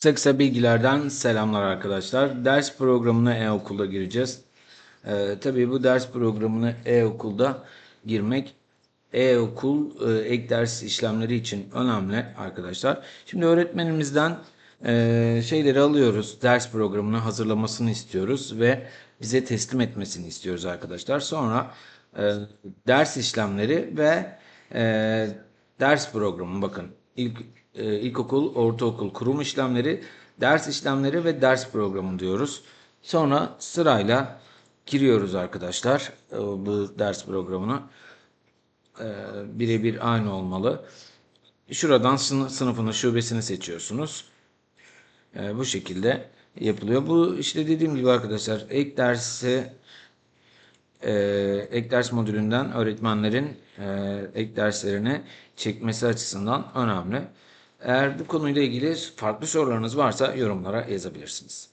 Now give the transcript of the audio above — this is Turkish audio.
Kısa kısa bilgilerden selamlar arkadaşlar. Ders programına e-okulda gireceğiz. Ee, tabii bu ders programını e-okulda girmek e-okul e, ek ders işlemleri için önemli arkadaşlar. Şimdi öğretmenimizden e, şeyleri alıyoruz. Ders programını hazırlamasını istiyoruz ve bize teslim etmesini istiyoruz arkadaşlar. Sonra e, ders işlemleri ve e, ders programı bakın. İlk e, ilkokul, ortaokul, kurum işlemleri, ders işlemleri ve ders programı diyoruz. Sonra sırayla giriyoruz arkadaşlar e, bu ders programına. E, birebir aynı olmalı. Şuradan sını- sınıfını, şubesini seçiyorsunuz. E, bu şekilde yapılıyor. Bu işte dediğim gibi arkadaşlar ek dersi e, ek ders modülünden öğretmenlerin e, ek derslerini çekmesi açısından önemli. Eğer bu konuyla ilgili farklı sorularınız varsa yorumlara yazabilirsiniz.